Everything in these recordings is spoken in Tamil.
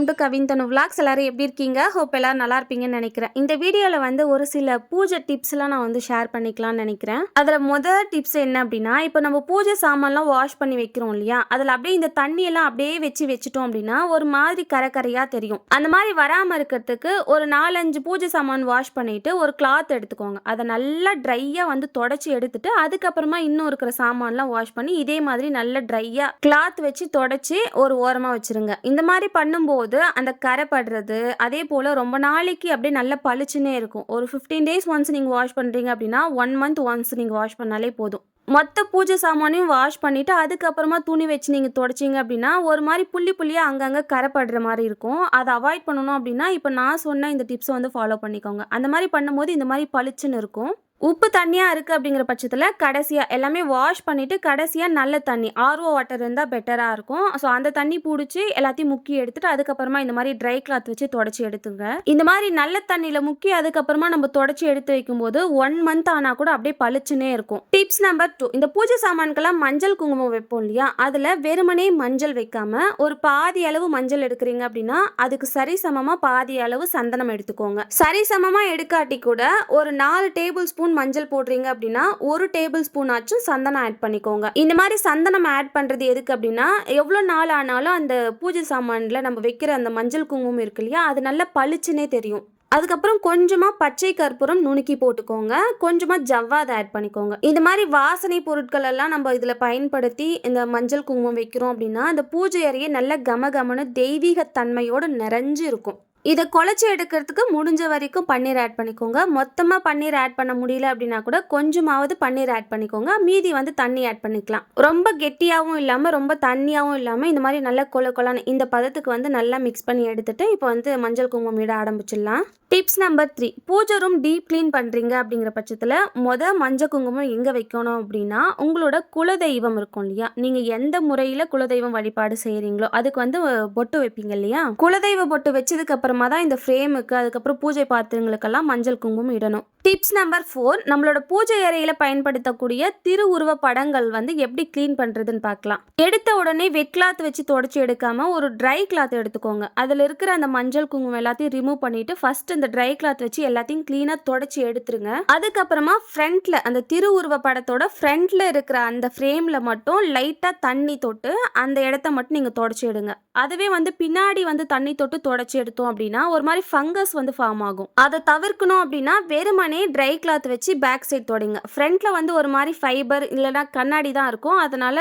வெல்கம் டு கவிந்தனு விளாக்ஸ் எல்லோரும் எல்லாரும் எப்படி இருக்கீங்க? ஹோப் எல்லாரும் நல்லா இருப்பீங்கன்னு நினைக்கிறேன். இந்த வீடியோவில் வந்து ஒரு சில பூஜை டிப்ஸ்லாம் நான் வந்து ஷேர் பண்ணிக்கலாம்னு நினைக்கிறேன். அதில் முதல் டிப்ஸ் என்ன அப்படின்னா இப்போ நம்ம பூஜை சாமான்லாம் வாஷ் பண்ணி வைக்கிறோம் இல்லையா? அதில் அப்படியே இந்த தண்ணியெல்லாம் அப்படியே வச்சு வச்சுட்டோம் அப்படின்னா ஒரு மாதிரி கரக்கரையாக தெரியும். அந்த மாதிரி வராமல் இருக்கிறதுக்கு ஒரு நாலஞ்சு பூஜை சாமான் வாஷ் பண்ணிட்டு ஒரு கிளாத் எடுத்துக்கோங்க. அதை நல்லா ட்ரையாக வந்து தொடச்சி எடுத்துட்டு அதுக்கப்புறமா இன்னும் இருக்கிற சாமான்லாம் வாஷ் பண்ணி இதே மாதிரி நல்லா ட்ரையாக கிளாத் வச்சு தொடச்சி ஒரு ஓரமாக வச்சுருங்க. இந்த மாதிரி பண்ணும்போது அந்த கரை படுறது அதே போல் ரொம்ப நாளைக்கு அப்படியே நல்லா பளிச்சுன்னே இருக்கும். ஒரு ஃபிஃப்டீன் டேஸ் ஒன்ஸ் நீங்கள் வாஷ் பண்ணுறீங்க அப்படின்னா ஒன் மந்த் ஒன்ஸ் நீங்கள் வாஷ் பண்ணாலே போதும். மொத்த பூஜை சாமானையும் வாஷ் பண்ணிவிட்டு அதுக்கப்புறமா துணி வச்சு நீங்கள் தொடச்சிங்க அப்படின்னா ஒரு மாதிரி புள்ளி புள்ளியாக அங்கங்கே கரைப்படுற மாதிரி இருக்கும். அதை அவாய்ட் பண்ணணும் அப்படின்னா இப்போ நான் சொன்ன இந்த டிப்ஸை வந்து ஃபாலோ பண்ணிக்கோங்க. அந்த மாதிரி பண்ணும்போது இந்த மாதிரி பளிச்சுன்னு இருக்கும். உப்பு தண்ணியாக இருக்குது அப்படிங்கிற பட்சத்தில் கடைசியாக எல்லாமே வாஷ் பண்ணிவிட்டு கடைசியாக நல்ல தண்ணி ஆர்ஓ வாட்டர் இருந்தால் பெட்டராக இருக்கும். ஸோ அந்த தண்ணி பிடிச்சி எல்லாத்தையும் முக்கி எடுத்துட்டு அதுக்கப்புறமா இந்த மாதிரி ட்ரை கிளாத் வச்சு தொடச்சி எடுத்துங்க. இந்த மாதிரி நல்ல தண்ணியில் முக்கி அதுக்கப்புறமா நம்ம தொடச்சி எடுத்து வைக்கும்போது ஒன் மந்த் ஆனால் கூட அப்படியே பளிச்சுனே இருக்கும். டிப்ஸ் நம்பர் டூ இந்த பூஜை சாமான்கெல்லாம் மஞ்சள் குங்குமம் வைப்போம் இல்லையா? அதில் வெறுமனே மஞ்சள் வைக்காம ஒரு பாதி அளவு மஞ்சள் எடுக்கிறீங்க அப்படின்னா அதுக்கு சரிசமமாக பாதி அளவு சந்தனம் எடுத்துக்கோங்க. சரிசமமாக எடுக்காட்டி கூட ஒரு நாலு டேபிள் ஸ்பூன் மஞ்சள் போடுறீங்க அப்படின்னா ஒரு டேபிள் ஸ்பூன் ஆச்சும் சந்தனம் ஆட் பண்ணிக்கோங்க. இந்த மாதிரி சந்தனம் ஆட் பண்ணுறது எதுக்கு அப்படின்னா எவ்வளோ நாள் ஆனாலும் அந்த பூஜை சாமானில் நம்ம வைக்கிற அந்த மஞ்சள் குங்குமம் இருக்கு இல்லையா அது நல்லா பளிச்சுன்னே தெரியும். அதுக்கப்புறம் கொஞ்சமாக பச்சை கற்பூரம் நுணுக்கி போட்டுக்கோங்க. கொஞ்சமாக ஜவ்வாதை ஆட் பண்ணிக்கோங்க. இந்த மாதிரி வாசனை பொருட்கள் எல்லாம் நம்ம இதில் பயன்படுத்தி இந்த மஞ்சள் குங்குமம் வைக்கிறோம் அப்படின்னா அந்த பூஜை அறையே நல்ல கம கமனு தெய்வீக தன்மையோடு நிறைஞ்சு இருக்கும். இதை குழச்சி எடுக்கிறதுக்கு முடிஞ்ச வரைக்கும் பன்னீர் ஆட் பண்ணிக்கோங்க. மொத்தமாக பன்னீர் ஆட் பண்ண முடியல அப்படின்னா கூட கொஞ்சமாவது பன்னீர் ஆட் பண்ணிக்கோங்க. மீதி வந்து தண்ணி ஆட் பண்ணிக்கலாம். ரொம்ப கெட்டியாகவும் இல்லாமல் ரொம்ப தண்ணியாகவும் இல்லாமல் இந்த மாதிரி நல்ல கொல கொலான இந்த பதத்துக்கு வந்து நல்லா மிக்ஸ் பண்ணி எடுத்துட்டு இப்போ வந்து மஞ்சள் குங்குமம் இட ஆரம்பிச்சிடலாம். Tips number three pooja room deep clean பண்ணுறீங்க அப்படிங்கிற பட்சத்தில் மொதல் மஞ்சள் குங்குமம் எங்கே வைக்கணும் அப்படின்னா உங்களோட குலதெய்வம் இருக்கும் இல்லையா? நீங்கள் எந்த முறையில் குலதெய்வம் வழிபாடு செய்கிறீங்களோ அதுக்கு வந்து பொட்டு வைப்பீங்க இல்லையா? குலதெய்வ பொட்டு வச்சதுக்கப்புறம் அப்புறமா தான் இந்த ஃப்ரேமுக்கு அதுக்கப்புறம் பூஜை பாத்திரங்களுக்கெல்லாம் மஞ்சள் குங்குமம் இடணும். டிப்ஸ் நம்பர் ஃபோர் நம்மளோட பூஜை அறையில் பயன்படுத்தக்கூடிய திருவுருவ படங்கள் வந்து எப்படி க்ளீன் பண்ணுறதுன்னு பார்க்கலாம். எடுத்த உடனே வெட் கிளாத் வச்சு தொடச்சி எடுக்காம ஒரு ட்ரை கிளாத் எடுத்துக்கோங்க. அதில் இருக்கிற அந்த மஞ்சள் குங்குமம் எல்லாத்தையும் ரிமூவ் பண்ணிட்டு ஃபர்ஸ்ட் அந்த ட்ரை கிளாத் வச்சு எல்லாத்தையும் க்ளீனாக தொடச்சி எடுத்துருங்க. அதுக்கப்புறமா ஃப்ரண்ட்ல அந்த திருவுருவ படத்தோட ஃப்ரண்ட்ல இருக்கிற அந்த ஃப்ரேம்ல மட்டும் லைட்டாக தண்ணி தொட்டு அந்த இடத்த மட்டும் நீங்கள் தொடச்சி எடுங்க. அதுவே வந்து பின்னாடி வந்து தண்ணி தொட்டு தொடச்சி எடுத்தோம் அப்படின்னா ஒரு மாதிரி ஃபங்கஸ் வந்து ஃபார்ம் ஆகும். அதை தவிர்க்கணும் அப்படின்னா வெறுமனே ட்ரை கிளாத் வச்சு பேக் சைட் தொடங்க. ஃப்ரண்ட்ல வந்து ஒரு மாதிரி ஃபைபர் இல்லைன்னா கண்ணாடி தான் இருக்கும். அதனால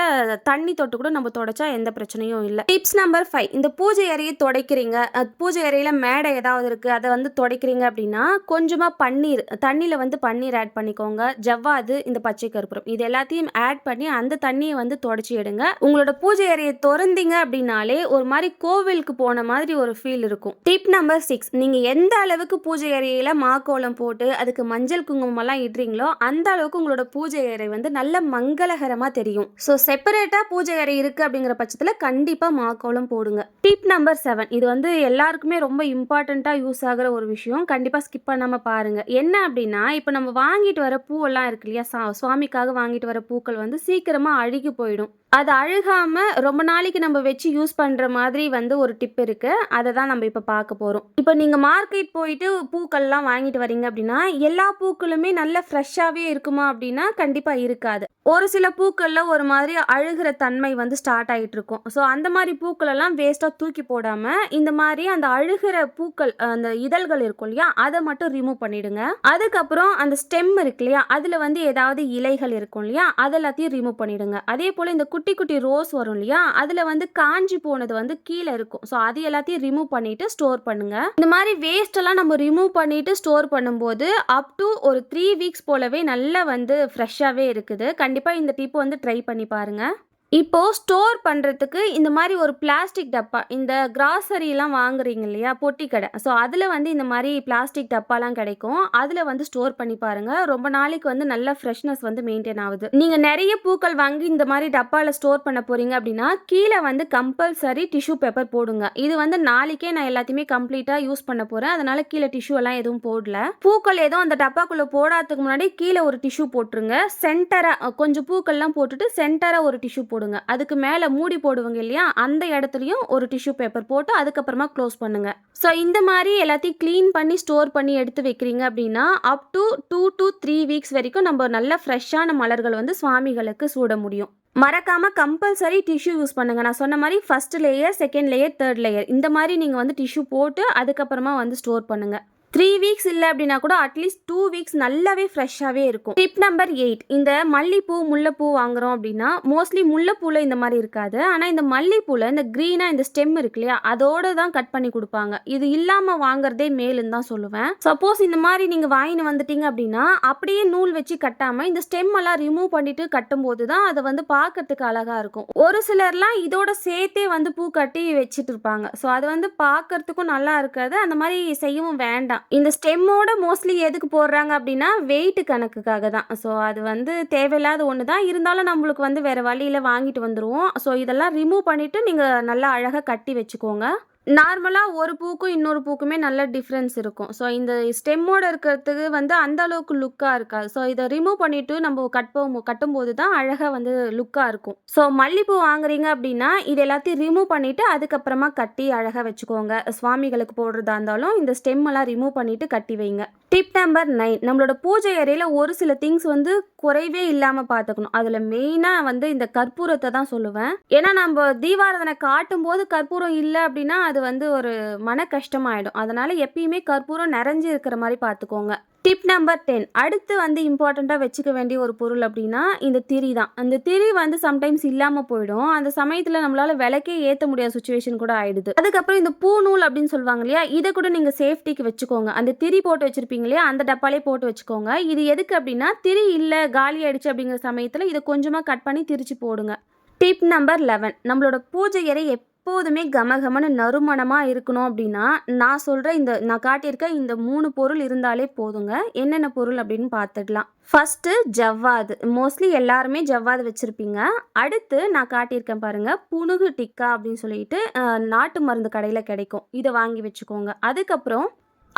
தண்ணி தொட்டு கூட நம்ம தொடச்சா எந்த பிரச்சனையும் இல்லை. டிப்ஸ் நம்பர் ஃபைவ் இந்த பூஜை அறையை துடைக்கிறீங்க. பூஜை அறையில மேடை ஏதாவது இருக்கு. அதை வந்து துடைக்கிறீங்க அப்படின்னா கொஞ்சமா பன்னீர் தண்ணியில வந்து பன்னீர் ஆட் பண்ணிக்கோங்க. ஜவ்வாது இந்த பச்சை கற்பூரம். இது எல்லாத்தையும் ஆட் பண்ணி அந்த தண்ணியை வந்து தொடச்சி எடுங்க. உங்களோட பூஜை அறையை திறந்தீங்க அப்படின்னாலே ஒரு மாதிரி கோவிலுக்கு போன மாதிரி ஒரு ஃபீல் இருக்கும். டிப் நம்பர் சிக்ஸ் நீங்கள் எந்த அளவுக்கு பூஜை அறையில் மாக்கோலம் போட்டு அதுக்கு மஞ்சள் குங்குமம்லாம் இடுறீங்களோ அந்த அளவுக்கு உங்களோட பூஜை அறை வந்து நல்ல மங்களகரமாக தெரியும். ஸோ செப்பரேட்டாக பூஜை அறை இருக்குது அப்படிங்கிற பட்சத்தில் கண்டிப்பாக மாக்கோலம் போடுங்க. டிப் நம்பர் செவன் இது வந்து எல்லாருக்குமே ரொம்ப இம்பார்ட்டண்ட்டாக யூஸ் ஆகிற ஒரு விஷயம். கண்டிப்பாக ஸ்கிப் பண்ணாமல் பாருங்கள் என்ன அப்படின்னா இப்போ நம்ம வாங்கிட்டு வர பூவெல்லாம் இருக்கு இல்லையா? சா- சுவாமிக்காக வாங்கிட்டு வர பூக்கள் வந்து சீக்கிரமாக அழுகி போயிடும். அது அழுகாமல் ரொம்ப நாளைக்கு நம்ம வச்சு யூஸ் பண்ணுற மாதிரி வந்து ஒரு டிப் இருக்குது அதை தான் நம்ம இப்போ பார்க்க போகிறோம் இப்போ நீங்கள் மார்க்கெட் போயிட்டு பூக்கள்லாம் வாங்கிட்டு வரீங்க அப்படின்னா எல்லா பூக்களுமே நல்ல ஃப்ரெஷ்ஷாகவே இருக்குமா அப்படின்னா கண்டிப்பாக இருக்காது. ஒரு சில பூக்களில் ஒரு மாதிரி அழுகிற தன்மை வந்து ஸ்டார்ட் ஆகிட்டு இருக்கும். ஸோ அந்த மாதிரி பூக்களெல்லாம் வேஸ்ட்டாக தூக்கி போடாமல் இந்த மாதிரி அந்த அழுகிற பூக்கள் அந்த இதழ்கள் இருக்கும் இல்லையா அதை மட்டும் ரிமூவ் பண்ணிடுங்க. அதுக்கப்புறம் அந்த ஸ்டெம் இருக்கு இல்லையா அதில் வந்து ஏதாவது இலைகள் இருக்கும் இல்லையா அது எல்லாத்தையும் ரிமூவ் பண்ணிடுங்க. அதே போல் இந்த குட்டி குட்டி ரோஸ் வரும் இல்லையா அதில் வந்து காஞ்சி போனது வந்து கீழே இருக்கும். ஸோ அது எல்லாத்தையும் ரிமூவ் பண்ணிட்டு ஸ்டோர் பண்ணுங்க. இந்த மாதிரி வேஸ்ட் எல்லாம் நம்ம ரிமூவ் பண்ணிட்டு ஸ்டோர் பண்ணும்போது அப் டு ஒரு த்ரீ வீக்ஸ் போலவே நல்லா வந்து ஃப்ரெஷ்ஷாகவே இருக்குது. கண்டிப்பாக இந்த டிப் வந்து ட்ரை பண்ணி பாருங்கள் இப்போது ஸ்டோர் பண்ணுறதுக்கு இந்த மாதிரி ஒரு பிளாஸ்டிக் டப்பா இந்த கிராசரிலாம் வாங்குறீங்க இல்லையா பொட்டி கடை. ஸோ அதில் வந்து இந்த மாதிரி பிளாஸ்டிக் டப்பாலாம் கிடைக்கும். அதில் வந்து ஸ்டோர் பண்ணி பாருங்கள் ரொம்ப நாளைக்கு வந்து நல்ல ஃப்ரெஷ்னஸ் வந்து மெயின்டைன் ஆகுது. நீங்கள் நிறைய பூக்கள் வாங்கி இந்த மாதிரி டப்பாவில் ஸ்டோர் பண்ண போகிறீங்க அப்படின்னா கீழே வந்து கம்பல்சரி டிஷ்யூ பேப்பர் போடுங்க. இது வந்து நாளைக்கே நான் எல்லாத்தையுமே கம்ப்ளீட்டாக யூஸ் பண்ண போகிறேன் அதனால் கீழே டிஷ்யூ எல்லாம் எதுவும் போடல. பூக்கள் எதுவும் அந்த டப்பாக்குள்ளே போடாததுக்கு முன்னாடி கீழே ஒரு டிஷ்யூ போட்டுருங்க. சென்டராக கொஞ்சம் பூக்கள்லாம் போட்டுட்டு சென்டராக ஒரு டிஷ்யூ போட்டு போடுங்க. அதுக்கு மேலே மூடி போடுவாங்க இல்லையா? அந்த இடத்துலையும் ஒரு டிஷ்யூ பேப்பர் போட்டு அதுக்கப்புறமா க்ளோஸ் பண்ணுங்க. ஸோ இந்த மாதிரி எல்லாத்தையும் க்ளீன் பண்ணி ஸ்டோர் பண்ணி எடுத்து வைக்கிறீங்க அப்படின்னா up to two to three weeks வரைக்கும் நம்ம நல்ல ஃப்ரெஷ்ஷான மலர்கள் வந்து சுவாமிகளுக்கு சூட முடியும். மறக்காம கம்பல்சரி டிஷ்யூ யூஸ் பண்ணுங்க. நான் சொன்ன மாதிரி first layer second layer third layer இந்த மாதிரி நீங்கள் வந்து டிஷ்யூ போட்டு அதுக்கப்புறமா வந்து ஸ்டோர் பண்ணுங்க. த்ரீ வீக்ஸ் இல்லை அப்படின்னா கூட அட்லீஸ்ட் டூ வீக்ஸ் நல்லாவே ஃப்ரெஷ்ஷாகவே இருக்கும். டிப் நம்பர் எயிட் இந்த மல்லிப்பூ முல்லைப்பூ வாங்குறோம் அப்படின்னா மோஸ்ட்லி முல்லைப்பூவில் இந்த மாதிரி இருக்காது. ஆனால் இந்த மல்லிப்பூவில் இந்த க்ரீனாக இந்த ஸ்டெம் இருக்கு இல்லையா அதோடு தான் கட் பண்ணி கொடுப்பாங்க. இது இல்லாமல் வாங்குறதே மேலுன்னு தான் சொல்லுவேன். சப்போஸ் இந்த மாதிரி நீங்கள் வாங்கின்னு வந்துட்டீங்க அப்படின்னா அப்படியே நூல் வச்சு கட்டாமல் இந்த ஸ்டெம் எல்லாம் ரிமூவ் பண்ணிட்டு கட்டும்போது தான் அதை வந்து பார்க்கறதுக்கு அழகாக இருக்கும். ஒரு சிலர்லாம் இதோட சேர்த்தே வந்து பூ கட்டி வச்சுட்டு இருப்பாங்க. ஸோ அது வந்து பார்க்கறதுக்கும் நல்லா இருக்காது. அந்த மாதிரி செய்யவும் வேண்டாம். இந்த ஸ்டெம்மோட மோஸ்ட்லி எதுக்கு போடுறாங்க அப்படின்னா வெயிட் கணக்குக்காக தான். ஸோ அது வந்து தேவையில்லாத ஒன்று தான். இருந்தாலும் நம்மளுக்கு வந்து வேறு வழியில் வாங்கிட்டு வந்துடுவோம் ஸோ இதெல்லாம் ரிமூவ் பண்ணிவிட்டு நீங்கள் நல்லா அழகாக கட்டி வச்சுக்கோங்க. நார்மலாக ஒரு பூக்கும் இன்னொரு பூக்குமே நல்ல டிஃப்ரென்ஸ் இருக்கும். ஸோ இந்த ஸ்டெம்மோட இருக்கிறதுக்கு வந்து அந்த அளவுக்கு லுக்காக இருக்காது. ஸோ இதை ரிமூவ் பண்ணிவிட்டு நம்ம கட்டும் கட்டும்போது தான் அழகாக வந்து லுக்காக இருக்கும். ஸோ மல்லிப்பூ வாங்குறீங்க அப்படின்னா இது எல்லாத்தையும் ரிமூவ் பண்ணிவிட்டு அதுக்கப்புறமா கட்டி அழகாக வச்சுக்கோங்க. சுவாமிகளுக்கு போடுறதா இருந்தாலும் இந்த ஸ்டெம்மெல்லாம் ரிமூவ் பண்ணிவிட்டு கட்டி வைங்க. டிப் நம்பர் நைன் நம்மளோட பூஜை அறையில் ஒரு சில திங்ஸ் வந்து குறைவே இல்லாமல் பார்த்துக்கணும் அதில் மெயினாக வந்து இந்த கற்பூரத்தை தான் சொல்லுவேன். ஏன்னா நம்ம தீபாராதனை காட்டும் போது கற்பூரம் இல்லை அப்படின்னா அது வந்து ஒரு மன கஷ்டமாயிடும். அதனால எப்பயுமே கற்பூரம் நிறைஞ்சு இருக்கிற மாதிரி பார்த்துக்கோங்க டிப் நம்பர் டென் அடுத்து வந்து இம்பார்ட்டண்ட்டாக வச்சுக்க வேண்டிய ஒரு பொருள் அப்படின்னா இந்த திரி தான். அந்த திரி வந்து சம்டைம்ஸ் இல்லாமல் போயிடும். அந்த சமயத்தில் நம்மளால் விளக்கே ஏற்ற முடியாத சுச்சுவேஷன் கூட ஆயிடுது. அதுக்கப்புறம் இந்த பூ நூல் அப்படின்னு சொல்லுவாங்க இல்லையா இதை கூட நீங்கள் சேஃப்டிக்கு வச்சுக்கோங்க. அந்த திரி போட்டு வச்சுருப்பீங்க இல்லையா அந்த டப்பாலே போட்டு வச்சுக்கோங்க. இது எதுக்கு அப்படின்னா திரி இல்லை காலி ஆயிடுச்சு அப்படிங்கிற சமயத்தில் இதை கொஞ்சமாக கட் பண்ணி திரிச்சு போடுங்க. டிப் நம்பர் லெவன் நம்மளோட பூஜை அறை எப்போதுமே கமகமன்னு நறுமணமாக இருக்கணும் அப்படின்னா நான் சொல்கிற இந்த நான் காட்டியிருக்க இந்த மூணு பொருள் இருந்தாலே போதுங்க. என்னென்ன பொருள் அப்படின்னு பார்த்துக்கலாம். ஃபஸ்ட்டு ஜவ்வாது. மோஸ்ட்லி எல்லாருமே ஜவ்வாது வச்சுருப்பீங்க. அடுத்து நான் காட்டியிருக்கேன் பாருங்கள் புனுகு டிக்கா அப்படின்னு சொல்லிட்டு நாட்டு மருந்து கடையில் கிடைக்கும். இதை வாங்கி வச்சுக்கோங்க. அதுக்கப்புறம்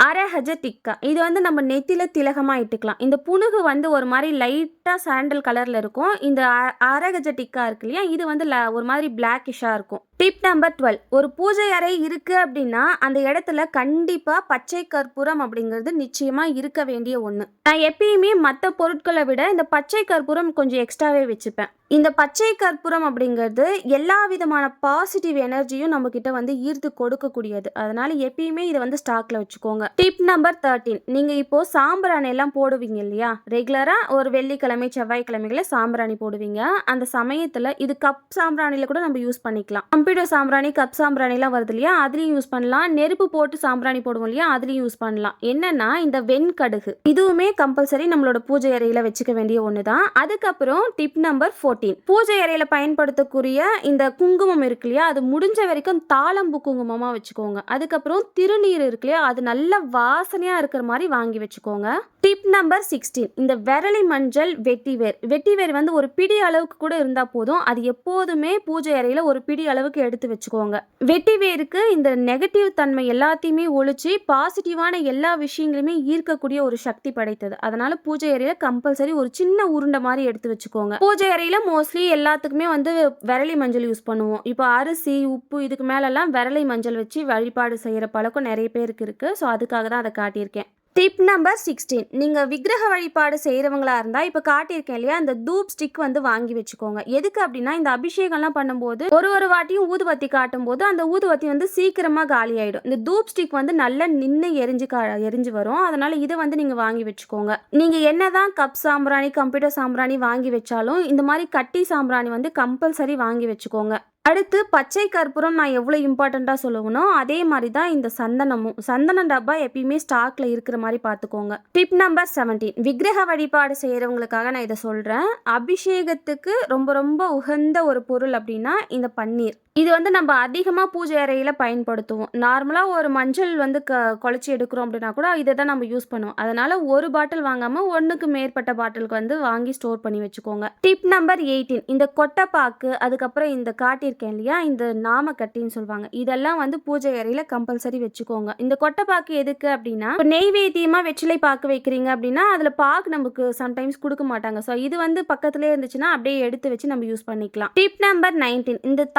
அரஹஜ டிக்கா. இது வந்து நம்ம நெத்தியில் திலகமாக இட்டுக்கலாம். இந்த புனுகு வந்து ஒரு மாதிரி லைட்டாக சாண்டல் கலரில் இருக்கும். இந்த அ- அரகஜ டிக்கா இருக்கு இல்லையா? இது வந்து ஒரு மாதிரி பிளாக்கிஷாக இருக்கும். டிப் நம்பர் டுவெல் ஒரு பூஜை அறை இருக்குது அப்படின்னா அந்த இடத்துல கண்டிப்பாக பச்சை கற்பூரம் அப்படிங்கிறது நிச்சயமாக இருக்க வேண்டிய ஒன்று நான் எப்பயுமே மற்ற பொருட்களை விட இந்த பச்சை கற்பூரம் கொஞ்சம் எக்ஸ்ட்ராவே வச்சுப்பேன். இந்த பச்சை கற்பூரம் அப்படிங்கிறது எல்லா விதமான பாசிட்டிவ் எனர்ஜியும் நம்மக்கிட்ட வந்து ஈர்த்து கொடுக்கக்கூடியது. அதனால எப்பயுமே இதை வந்து ஸ்டாக்ல வச்சுக்கோங்க. டிப் நம்பர் தேர்ட்டீன் நீங்கள் இப்போ சாம்பிராணி எல்லாம் போடுவீங்க இல்லையா? ரெகுலராக ஒரு வெள்ளிக்கிழமை செவ்வாய்க்கிழமைகளை சாம்பிராணி போடுவீங்க. அந்த சமயத்தில் இது கப் சாம்பிராணியில் கூட நம்ம யூஸ் பண்ணிக்கலாம். கம்ப்யூட்டர் சாம்பிராணி கப் சாம்பிராணிலாம் வருது இல்லையா? அதுலேயும் யூஸ் பண்ணலாம். நெருப்பு போட்டு சாம்பிராணி போடுவோம் இல்லையா? அதுலேயும் யூஸ் பண்ணலாம். என்னன்னா இந்த வெண்கடுகு. இதுவுமே கம்பல்சரி நம்மளோட பூஜை அறையில் வச்சுக்க வேண்டிய ஒன்று தான் அதுக்கப்புறம் டிப் நம்பர் ஃபோர்டீன் பூஜை அறையில் பயன்படுத்தக்கூடிய இந்த குங்குமம் இருக்கு இல்லையா? அது முடிஞ்ச வரைக்கும் தாளம்பூ குங்குமமாக வச்சுக்கோங்க. அதுக்கப்புறம் திருநீர் இருக்கு இல்லையா? அது நல்ல வாசனையாக இருக்கிற மாதிரி வாங்கி வச்சுக்கோங்க. டிப் நம்பர் சிக்ஸ்டீன் இந்த விரலி மஞ்சள் வெட்டிவேர். வெட்டிவேர் வந்து ஒரு பிடி அளவுக்கு கூட இருந்தால் போதும். அது எப்போதுமே பூஜை அறையில ஒரு பிடி அளவுக்கு எடுத்து வச்சுக்கோங்க. வெட்டி வேருக்கு இந்த நெகட்டிவ் தன்மை எல்லாத்தையுமே ஒழிச்சு பாசிட்டிவான எல்லா விஷயங்களுமே ஈர்க்கக்கூடிய ஒரு சக்தி படைத்தது. அதனால பூஜை அறையில கம்பல்சரி ஒரு சின்ன உருண்டை மாதிரி எடுத்து வச்சுக்கோங்க. பூஜை அறையில மோஸ்ட்லி எல்லாத்துக்குமே வந்து விரலி மஞ்சள் யூஸ் பண்ணுவோம். இப்போ அரிசி உப்பு இதுக்கு மேலெல்லாம் விரலை மஞ்சள் வச்சு வழிபாடு செய்கிற பழக்கம் நிறைய பேருக்கு இருக்கு. ஸோ அதுக்காக தான் அதை காட்டியிருக்கேன். டிப் நம்பர் சிக்ஸ்டீன் நீங்கள் விக்கிரக வழிபாடு செய்கிறவங்களா இருந்தால் இப்போ காட்டியிருக்கேன் இல்லையா அந்த தூப் ஸ்டிக் வந்து வாங்கி வச்சுக்கோங்க. எதுக்கு அப்படின்னா இந்த அபிஷேகம்லாம் பண்ணும்போது ஒரு ஒரு வாட்டியும் ஊதுவத்தி காட்டும் போது அந்த ஊதுவத்தி வந்து சீக்கிரமாக காலி ஆகிடும் இந்த தூப் ஸ்டிக் வந்து நல்லா நின்று எரிஞ்சு கா எரிஞ்சு வரும். அதனால் இதை வந்து நீங்கள் வாங்கி வச்சுக்கோங்க. நீங்கள் என்னதான் கப் சாம்பிராணி கம்ப்யூட்டர் சாம்பிராணி வாங்கி வச்சாலும் இந்த மாதிரி கட்டி சாம்பிராணி வந்து கம்பல்சரி வாங்கி வச்சுக்கோங்க. அடுத்து பச்சை கற்பூரம் நான் எவ்வளோ இம்பார்ட்டண்ட்டாக சொல்லுவனோ அதே மாதிரி தான் இந்த சந்தனமும். சந்தன டப்பா எப்பயுமே ஸ்டாக்ல இருக்கிற மாதிரி பார்த்துக்கோங்க. டிப் நம்பர் 17 விக்கிரக வழிபாடு செய்கிறவங்களுக்காக நான் இதை சொல்கிறேன் அபிஷேகத்துக்கு ரொம்ப ரொம்ப உகந்த ஒரு பொருள் அப்படின்னா இந்த பன்னீர். இது வந்து நம்ம அதிகமாக பூஜை அறையில் பயன்படுத்துவோம். நார்மலாக ஒரு மஞ்சள் வந்து க குழச்சி எடுக்கிறோம் அப்படின்னா கூட இதை தான் நம்ம யூஸ் பண்ணுவோம். அதனால் ஒரு பாட்டில் வாங்காமல் ஒன்றுக்கு மேற்பட்ட பாட்டிலுக்கு வந்து வாங்கி ஸ்டோர் பண்ணி வச்சுக்கோங்க. டிப் நம்பர் 18 இந்த கொட்டைப்பாக்கு, அதுக்கப்புறம் இந்த காட்டியிருக்கேன் இல்லையா? இந்த நாமக்கட்டின்னு சொல்லுவாங்க. இதெல்லாம் வந்து பூஜை அறையில் கம்பல்சரி வச்சுக்கோங்க. இந்த கொட்டைப்பாக்கு எதுக்கு அப்படின்னா, இப்ப நெய்வேத்தியமாக வெற்றிலை பாக்கு வைக்கிறீங்க அப்படின்னா, அதில் பாக்கு நமக்கு சம்டைம்ஸ் கொடுக்க மாட்டாங்க. ஸோ இது வந்து பக்கத்துலேயே இருந்துச்சுன்னா, அப்படியே எடுத்து வச்சு நம்ம யூஸ் பண்ணிக்கலாம். டிப் நம்பர் 19 இந்த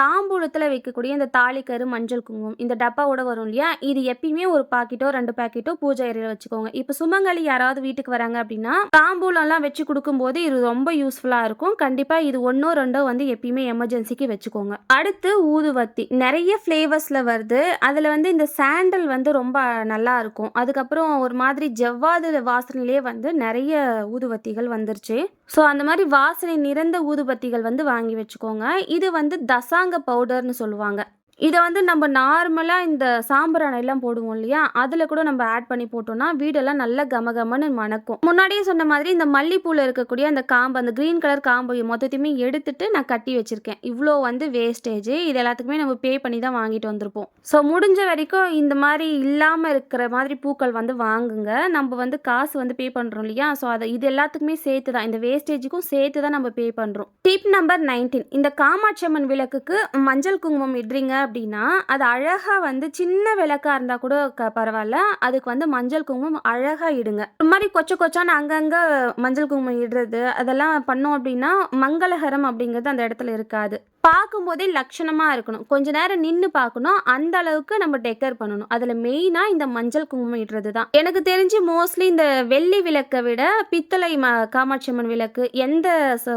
தாம்பூலத்தில வைக்கக்கூடிய இந்த தாலிக்கரு, மஞ்சள் குங்குமம் இந்த டப்பாவோட வரும் இல்லையா? இது எப்பயுமே ஒரு பாக்கெட்டோ, ரெண்டு பாக்கெட்டோ பூஜை ஏரியில் வச்சுக்கோங்க. இப்போ சுமங்கலி யாராவது வீட்டுக்கு வராங்க அப்படின்னா, தாம்பூலம்லாம் வச்சு கொடுக்கும்போது இது ரொம்ப யூஸ்ஃபுல்லாக இருக்கும். கண்டிப்பாக இது 1ஓ 2ஓ வந்து எப்பயுமே எமர்ஜென்சிக்கு வச்சுக்கோங்க. அடுத்து ஊதுவத்தி. நிறைய ஃப்ளேவர்ஸில் வருது. அதில் வந்து இந்த சாண்டல் வந்து ரொம்ப நல்லா இருக்கும். அதுக்கப்புறம் ஒரு மாதிரி ஜவ்வாது வாசனையிலேயே வந்து நிறைய ஊதுவத்திகள் வந்துருச்சு. ஸோ அந்த மாதிரி வாசனை நிறைந்த ஊதுபத்திகள் வந்து வாங்கி வச்சுக்கோங்க. இது வந்து தசாங்க பவுடர்னு சொல்லுவாங்க. இதை வந்து நம்ம நார்மலாக இந்த சாம்பார் எல்லாம் போடுவோம் இல்லையா? அதில் கூட நம்ம ஆட் பண்ணி போட்டோம்னா, வீடெல்லாம் நல்லா கமகமன்னு மணக்கும். முன்னாடியே சொன்ன மாதிரி இந்த மல்லிப்பூவில் இருக்கக்கூடிய அந்த காம்பு, அந்த கிரீன் கலர் காம்பு மொத்தத்தையுமே எடுத்துட்டு நான் கட்டி வச்சுருக்கேன் இவ்வளோ வந்து வேஸ்டேஜ். இது எல்லாத்துக்குமே நம்ம பே பண்ணி தான் வாங்கிட்டு வந்திருப்போம். ஸோ முடிஞ்ச வரைக்கும் இந்த மாதிரி இல்லாமல் இருக்கிற மாதிரி பூக்கள் வந்து வாங்குங்க. நம்ம வந்து காசு வந்து பே பண்ணுறோம் இல்லையா? ஸோ அதை இது எல்லாத்துக்குமே சேர்த்து தான். இந்த வேஸ்டேஜுக்கும் சேர்த்து தான் நம்ம பே பண்ணுறோம் டிப் நம்பர் 19 இந்த காமாட்சி அம்மன் விளக்குக்கு மஞ்சள் குங்குமம் இடுறீங்க அப்படின்னா, அது அழகாக வந்து சின்ன விளக்கா இருந்தால் கூட க பரவாயில்ல அதுக்கு வந்து மஞ்சள் குங்குமம் அழகாக இடுங்க. ஒரு மாதிரி கொச்ச கொச்சான்னு அங்கங்கே மஞ்சள் குங்குமம் இடுறது, அதெல்லாம் பண்ணோம் அப்படின்னா, மங்களகரம் அப்படிங்கிறது அந்த இடத்துல இருக்காது. பார்க்கும்போதே லட்சணமாக இருக்கணும். கொஞ்ச நேரம் நின்று பார்க்கணும். அந்த அளவுக்கு நம்ம டெக்கர் பண்ணணும். அதில் மெயினாக இந்த மஞ்சள் குங்குமம் இடுறது தான். எனக்கு தெரிஞ்சு மோஸ்ட்லி இந்த வெள்ளி விளக்கை விட பித்தளை ம காமாட்சி அம்மன் விளக்கு எந்த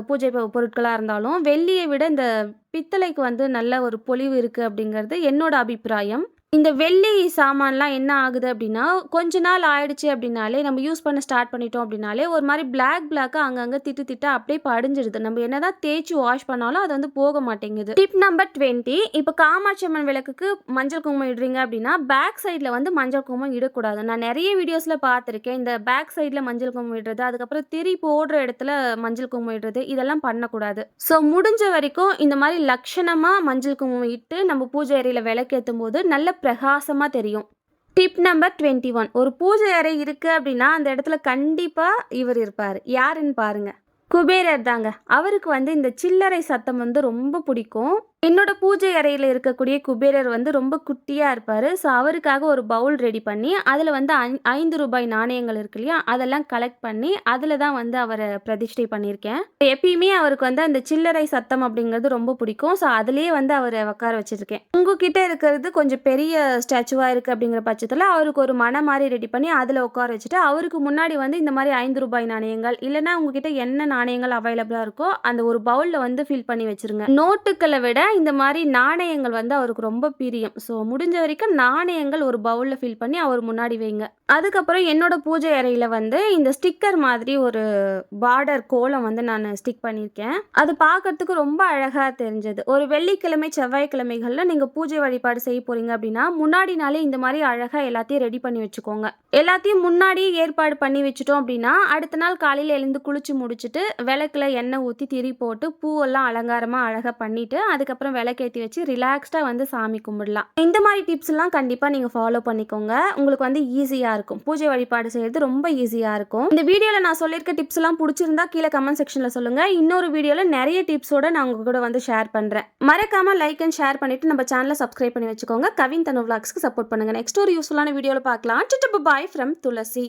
பூஜை பொருட்களாக இருந்தாலும், வெள்ளியை விட இந்த பித்தளைக்கு வந்து நல்ல ஒரு பொலிவு இருக்குது அப்படிங்கிறது என்னோட அபிப்பிராயம். இந்த வெள்ளி சாமான்லாம் என்ன ஆகுது அப்படின்னா, கொஞ்ச நாள் ஆயிடுச்சு அப்படின்னாலே, நம்ம யூஸ் பண்ண ஸ்டார்ட் பண்ணிட்டோம் அப்படின்னாலே, ஒரு மாதிரி பிளாக் பிளாக்காக அங்கங்கே திட்டு திட்டா அப்படியே படிஞ்சிடுது. நம்ம என்னதான் தேய்ச்சி வாஷ் பண்ணாலும் அது வந்து போக மாட்டேங்குது. டிப் நம்பர் டுவெண்ட்டி இப்போ காமாட்சி அம்மன் விளக்குக்கு மஞ்சள் குங்குமம் இடுறீங்க அப்படின்னா, பேக் சைடில் வந்து மஞ்சள் குங்குமம் இடக்கூடாது. நான் நிறைய வீடியோஸில் பார்த்துருக்கேன். இந்த பேக் சைடில் மஞ்சள் குங்குமம் இடுறது, அதுக்கப்புறம் திரி போடுற இடத்துல மஞ்சள் குங்குமம் இடுறது, இதெல்லாம் பண்ணக்கூடாது. ஸோ முடிஞ்ச வரைக்கும் இந்த மாதிரி லட்சணமாக மஞ்சள் குங்குமம் இட்டு நம்ம பூஜை அரியில விளக்கேற்றும் போது நல்ல பிரகாசமாக தெரியும். டிப் நம்பர் 21 ஒரு பூஜை அறை இருக்குது அப்படின்னா, அந்த இடத்துல கண்டிப்பாக இவர் இருப்பார் யாருன்னு பாருங்கள் குபேரர் தாங்க. அவருக்கு வந்து இந்த சில்லறை சத்தம் வந்து ரொம்ப பிடிக்கும். என்னோட பூஜை அறையில் இருக்கக்கூடிய குபேரர் வந்து ரொம்ப குட்டியாக இருப்பார் ஸோ அவருக்காக ஒரு பவுல் ரெடி பண்ணி, அதில் வந்து ஐ ரூ. 5 நாணயங்கள் இருக்கு இல்லையா? அதெல்லாம் கலெக்ட் பண்ணி, அதில் தான் வந்து அவரை பிரதிஷ்டை பண்ணியிருக்கேன். எப்பயுமே அவருக்கு வந்து அந்த சில்லறை சத்தம் அப்படிங்கிறது ரொம்ப பிடிக்கும். ஸோ அதுலேயே வந்து அவரை உட்கார வச்சிருக்கேன். உங்ககிட்ட இருக்கிறது கொஞ்சம் பெரிய ஸ்டாச்சுவாக இருக்குது அப்படிங்கிற பட்சத்தில் அவருக்கு ஒரு மன மாதிரி ரெடி பண்ணி அதில் உட்கார வச்சுட்டு, அவருக்கு முன்னாடி வந்து இந்த மாதிரி ஐந்து ரூபாய் நாணயங்கள், இல்லைனா உங்ககிட்ட என்ன நாணயங்கள் அவைலபிளாக இருக்கோ, அந்த ஒரு பவுலில் வந்து ஃபில் பண்ணி வச்சுருங்க. நோட்டுக்களை விட இந்த மாதிரி நாணயங்கள் வந்து அவருக்கு ரொம்ப பிரியம். ஸோ முடிஞ்ச வரைக்கும் நாணயங்கள் ஒரு பவுலில் ஃபில் பண்ணி அவர் முன்னாடி வைங்க. அதுக்கப்புறம் என்னோட பூஜை அறையில் வந்து இந்த ஸ்டிக்கர் மாதிரி ஒரு பார்டர் கோலம் வந்து நான் ஸ்டிக் பண்ணியிருக்கேன். அது பார்க்கறதுக்கு ரொம்ப அழகாக தெரிஞ்சது. ஒரு வெள்ளிக்கிழமை, செவ்வாய்க்கிழமைகளில் நீங்கள் பூஜை வழிபாடு செய்ய போகிறீங்க அப்படின்னா, முன்னாடி நாளே இந்த மாதிரி அழகாக எல்லாத்தையும் ரெடி பண்ணி வச்சுக்கோங்க. எல்லாத்தையும் முன்னாடியே ஏற்பாடு பண்ணி வச்சுட்டோம் அப்படின்னா, அடுத்த நாள் காலையில் எழுந்து குளிச்சு முடிச்சுட்டு, விளக்குல எண்ணெய் ஊற்றி திரி போட்டு, பூவெல்லாம் அலங்காரமாக அழகாக பண்ணிவிட்டு அதுக்கப்புறம் விளக்கேத்தி வச்சு ரிலாக்ஸ்டாக வந்து சாமி கும்பிடலாம். இந்த மாதிரி டிப்ஸ்லாம் கண்டிப்பாக நீங்கள் ஃபாலோ பண்ணிக்கோங்க. உங்களுக்கு வந்து ஈஸியாக இருக்கும். பூஜை வழிபாடு செய்கிறது ரொம்ப ஈஸியாக இருக்கும். இந்த வீடியோவில் நான் சொல்லியிருக்க டிப்ஸ்லாம் பிடிச்சிருந்தா கீழே கமெண்ட் செக்ஷனில் சொல்லுங்கள் இன்னொரு வீடியோவில் நிறைய டிப்ஸோட நான் உங்க கூட வந்து ஷேர் பண்ணுறேன் மறக்காமல் லைக் அண்ட் ஷேர் பண்ணிவிட்டு நம்ம சேனலை சப்ஸ்கிரைப் பண்ணி வச்சுக்கோங்க. கவின் தனு விளாக்ஸ்க்கு சப்போர்ட் பண்ணுங்கள் நெக்ஸ்ட் ஒரு யூஸ்ஃபுல்லான வீடியோவில் பார்க்கலாம். Bye bye from Thulasi.